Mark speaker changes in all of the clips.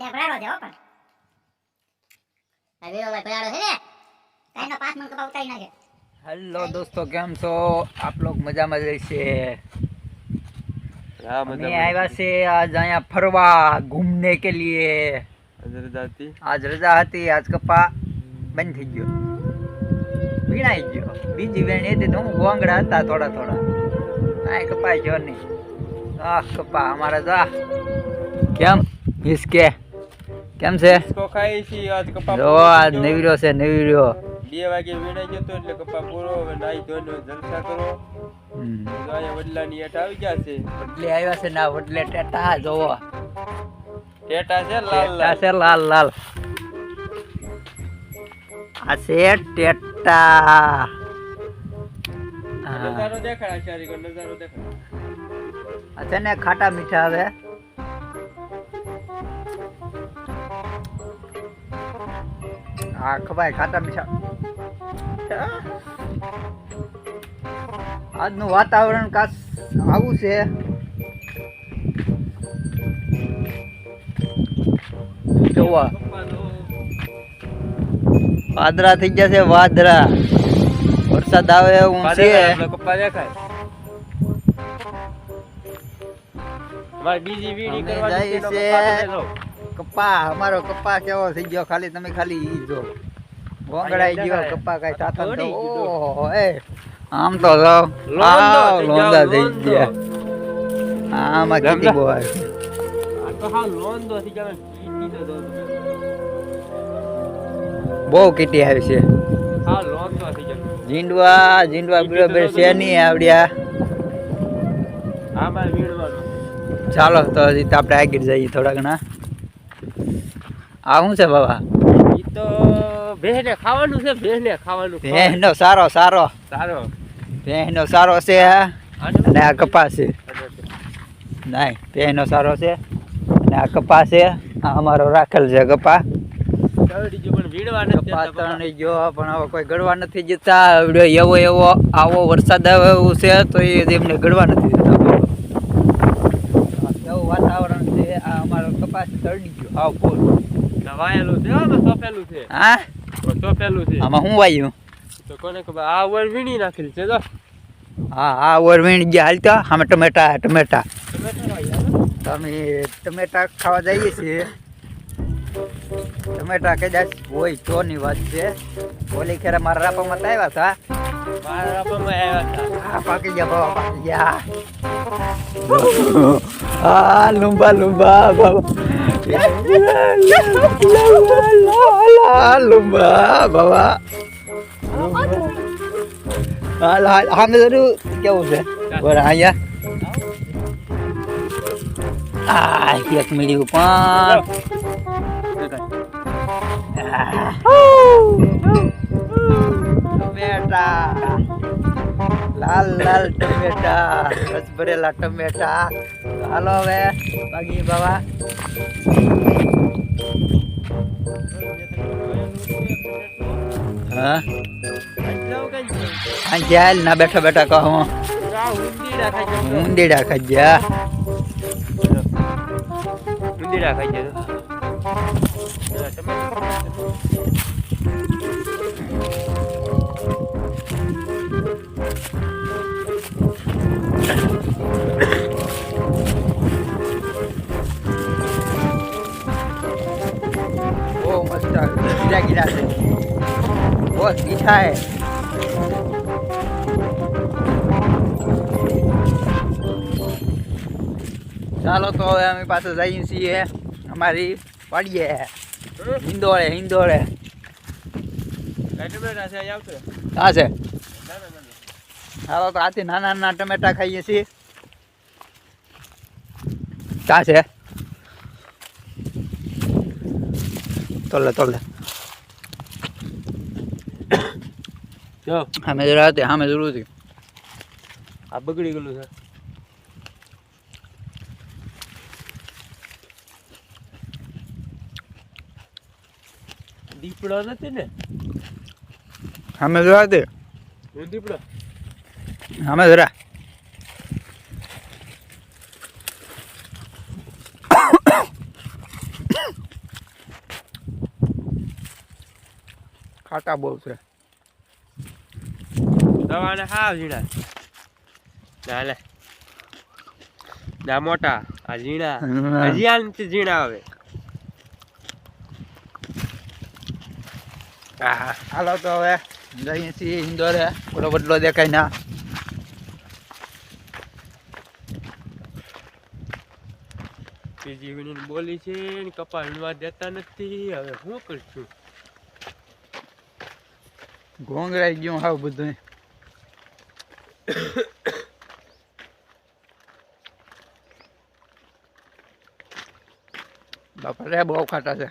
Speaker 1: આ છે હો પણ. આ ભાઈ ભરાડો છે ને? કાઈનો પાંચ મણ કપા ઉતારી નાખે.
Speaker 2: હેલો દોસ્તો કેમ છો? આપ લોગ મજામાં જઈશે
Speaker 3: હા
Speaker 2: અમે આવ્યા છે આજ અહીંયા ફરવા ઘૂમને કે લીએ. આજ રજા હતી? આજ કપા બંધ થઈ ગયો. વીણાઈ ગયો. બીજી વેણી હતી તો હું ગોંગડા હતા થોડા થોડા. કાંઈ કપાય ગયો નહીં. આહ કપા અમારા જા કેમ? હિસકે કેમ છે?
Speaker 3: ખાઈ છી આજ કપા
Speaker 2: જો આજ નવીરો છે નવીરો
Speaker 3: બે વાગે વીણાઈ ગયો તો એટલે કપા પૂરો હવે નાઈ ધોઈને જલસા કરો.
Speaker 2: હમ.
Speaker 3: તો અહીંયા વડલાની હેઠ આવી ગયા છે.
Speaker 2: વડલે આવ્યા છે ના વડલે ટેટા જોવો.
Speaker 3: ટેટા છે લાલ લાલ.
Speaker 2: છે લાલ લાલ. આ છે ટેટા.
Speaker 3: નજારો દેખાડા ચારી નજારો દેખાડા
Speaker 2: આ છે ને ખાટા મીઠા આવે હા ખવાય ખાતા મીઠા આજનું વાતાવરણ કાસ આવું છે. જોવા. વાદરા થઈ ગયા છે વાદરા. વરસાદ આવે એવું છે.
Speaker 3: દેખાય. બીજી કપા
Speaker 2: અમારો કપા કેવો થઈ ગયો? ખાલી તમે ખાલી ઈ જો. ગોંગડાઈ ગયો કપા કઈ થાતો ઓહો એ આમ તો જો
Speaker 3: લોંદો થઈ
Speaker 2: લોંદા
Speaker 3: જાવ,
Speaker 2: થઈ ગયા. આમાં કેટલી બોય. બહુ કીટી આવી છે. જીંડવા જીંડવા બરોબર છે નહીં આવડ્યા. ચાલો તો હજી તો આપણે આગળ જઈએ થોડા ઘણા. આ શું છે બાબા?
Speaker 3: ઈ તો ભેંસને ખાવાનું છે ભેંસને ખાવાનું
Speaker 2: ભેંસનો સારો સારો.
Speaker 3: સારો.
Speaker 2: ભેંસનો સારો છે અને આ કપાસ છે. નહીં ભેંસનો સારો છે અને આ કપાસ છે આ અમારો રાખેલ છે કપા.
Speaker 3: પણ
Speaker 2: હવે કોઈ ગળવા નથી જતા એવો એવો આવો વરસાદ આવે એવું છે તો એ એમને ગળવા નથી જતા વાતાવરણ છે આ અમારો કપાસ તરડી ગયો. આવ.
Speaker 3: નવાયેલું છે આમાં સોંપેલું છે.
Speaker 2: હા?
Speaker 3: સોંપેલું છે.
Speaker 2: આમાં શું વાયું?
Speaker 3: તો કોને ખબર? આ વર વીણી નાખેલી છે જો.
Speaker 2: હા હા ઓરવીણ ગયા હાલતા આમાં ટમેટા ટમેટા.
Speaker 3: ટમેટા વાયા ને?
Speaker 2: તમે ટમેટા ખાવા જઈએ છીએ. ટમેટા કદાચ હોય તો ની વાત છે. ઓલી ખેરે મારા રાપામાં તો આવ્યા હતા.
Speaker 3: મારા રાપામાં આવ્યા હતા.
Speaker 2: આ પાકી ગયા બાબા પાકી ગયા. આ લુંબા લુંબા બાબા લુંબા બાબા હાલ. હાલ હામે જરૂર કેવું છે? બરાબર અહીંયા આ, એક મળ્યું પણ ટમેટા લાલ લાલ ટમેટા. રસ ભરેલા ટમેટા. હાલો હવે બાગી બાબા હા આ ચાલ ના બેઠા બેઠા કહો
Speaker 3: ઊંધીડા ખાઈ જાય
Speaker 2: ઊંધીડા ખજ્યા બહુ મીઠા હે ચાલો તો હવે અમે પાછા જઈએ છીએ અમારી વાડીએ હિંદોળે હિંદોળે
Speaker 3: ટમેટા છે
Speaker 2: ચાલો તો આથી નાના નાના ટમેટા ખાઈએ છીએ ક્યાં છે તોલે તોલે સામે જરા હતી સામે જરૂર હતી.
Speaker 3: આ બગડી ગયેલું છે. દીપડો નથી ને?
Speaker 2: સામે જરા હતી
Speaker 3: દીપડો?
Speaker 2: સામે જરા ખાટા બહુ છે.
Speaker 3: દવાને હાવ ઝીણા. ના લે ના મોટા આ ઝીણા. હજી આ નથી ઝીણા આવે.
Speaker 2: હાલો તો હવે જઈએ છીએ ઇન્દોરે ઓલો બદલો દેખાય ના.
Speaker 3: બીજી બોલી છે ને કપા વીણવા દેતા નથી. હવે શું કરશું?
Speaker 2: ઘોંઘરાઈ ગયું હાવ બધું બાપા રે બહુ ખાટા છે.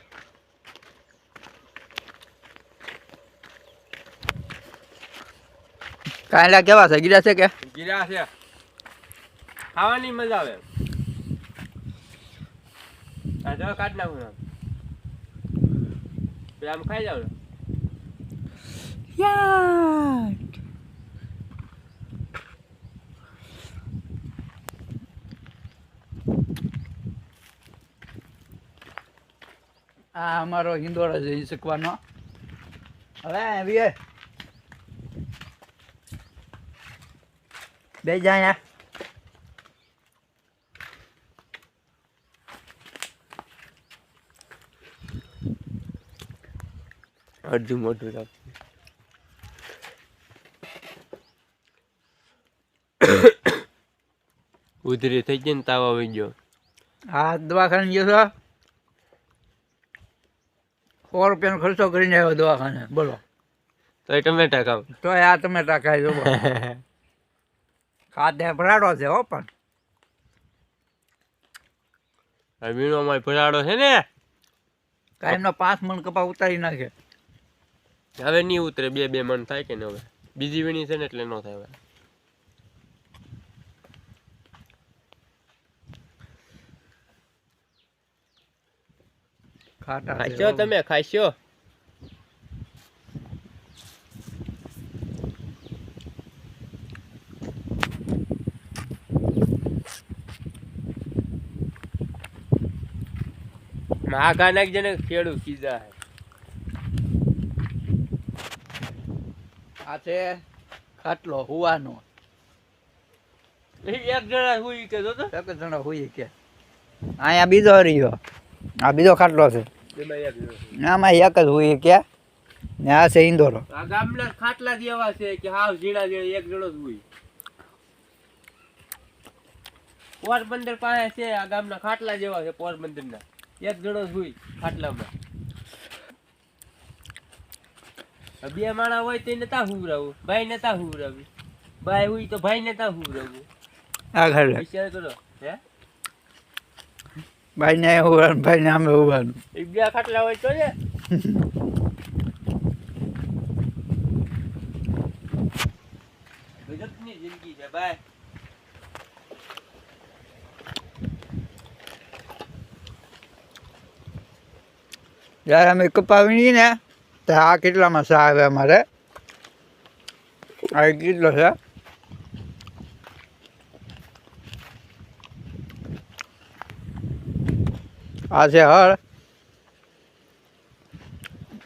Speaker 2: કાયલા કેવા છે? ગીરા છે કે?
Speaker 3: ગીરા છે. ખાવાની મજા આવે. આ જો કાઢ નાખું પેલા આમ ખાઈ જાવ ને.
Speaker 2: આ અમારો હિંદોળો જઈ શીખવાનો. હવે આવીએ. બે જાય
Speaker 3: અડધું મોટું રાખ ઉધરી થઈ ગઈ ને તાવ આવી ગયો.
Speaker 2: હા દવાખાને ગયો છો? સો રૂપિયાનો ખર્ચો કરીને આવ્યો દવાખાને. બોલો.
Speaker 3: તો એ ટમેટા ખાવ
Speaker 2: તો આ ટમેટા ખાઈ જો ખાધે ભરાડો છે હો પણ.
Speaker 3: વીણોમાં ભરાડો છે ને?
Speaker 2: કાયમનો પાંચ મણ કપા ઉતારી નાખે.
Speaker 3: હવે નહીં ઉતરે બે બે મણ થાય કે ને હવે બીજી વીણી છે ને એટલે ન થાય હવે.
Speaker 2: ખાટા
Speaker 3: ખાશો તમે ખાશો. માગા નાખ જેને ખેડૂ કીધા
Speaker 2: આ છે ખાટલો હુવાનો.
Speaker 3: એક જણા હુઈ કે જો તો
Speaker 2: એક જણા હુઈ કે. અહીંયા બીજો રહ્યો. આ બીજો ખાટલો છે. આમાં એક જ હોય કે ને આ છે ઇન્દોરો.
Speaker 3: આ ગામના ખાટલા જેવા છે કે હાવ ઝીણા ઝીણા એક જણો જ હોય. પોરબંદર પાસે છે આ ગામના ખાટલા જેવા છે પોરબંદરના. એક જણો જ હોય ખાટલામાં. બે માણા હોય તો નતા હુવરાવું. ભાઈ નતા હુવરાવું. ભાઈ હોય તો ભાઈ નતા હુવરાવું.
Speaker 2: આગળ
Speaker 3: વિચાર કરો હે?
Speaker 2: ભાઈ ને હુવાનું ભાઈ ને આમે હુવાનું
Speaker 3: એ બે ખાટલા હોય તો ને ગજબની જિંદગી છે ભાઈ
Speaker 2: જ્યારે અમે કપા વીણી ને તો આ કેટલામાં સા આવે અમારે આ એક કેટલો છે આ છે હળ.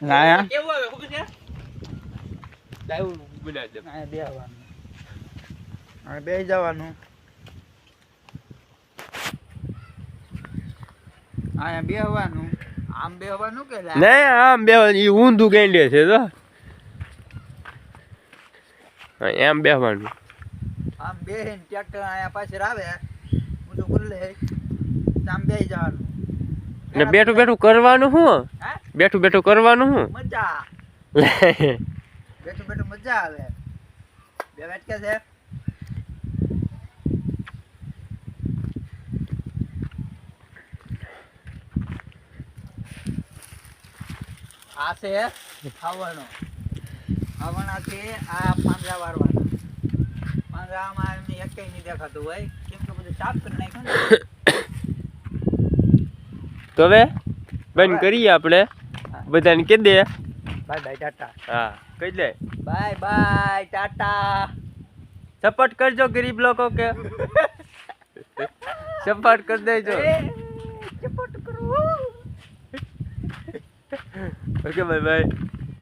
Speaker 2: ના
Speaker 3: કેવું આવે? ખબર છે લાવું બનાવી દે
Speaker 2: અહીંયા બે આવવાનું. અહીંયા બે જવાનું અહીંયા બે આવવાનું. આમ બે આવવાનું કે લે?
Speaker 3: નહીં આમ બે ઈ ઊંધું ગાંડે છે તો એમ બેવાનું
Speaker 2: આમ બે ટ્રેક્ટર અહીંયા પાછળ આવે. ઊંધું કરી લે આમ બે જવાનું.
Speaker 3: ને બેઠું બેઠું કરવાનું શું બેઠું બેઠું કરવાનું શું
Speaker 2: મજા બેઠું બેઠું મજા આવે. બે વાટકા છે. આ છે ખાવાનો. ખાવાનાથી આ પાંદડા વાળવાના. પાંદડામાં એમને એક નહીં દેખાતું હોય. કેમ કે બધું સાફ કરી નાખ્યું
Speaker 3: તો હવે બંધ કરીએ આપણે. બધાને કહી દે.
Speaker 2: Bye bye Tata.
Speaker 3: હા કહી દે.
Speaker 2: Bye bye Tata.
Speaker 3: સપોર્ટ કરજો ગરીબ લોકો કે. સપોર્ટ કરી દેજો.
Speaker 2: સપોર્ટ કરો.
Speaker 3: Okay bye bye.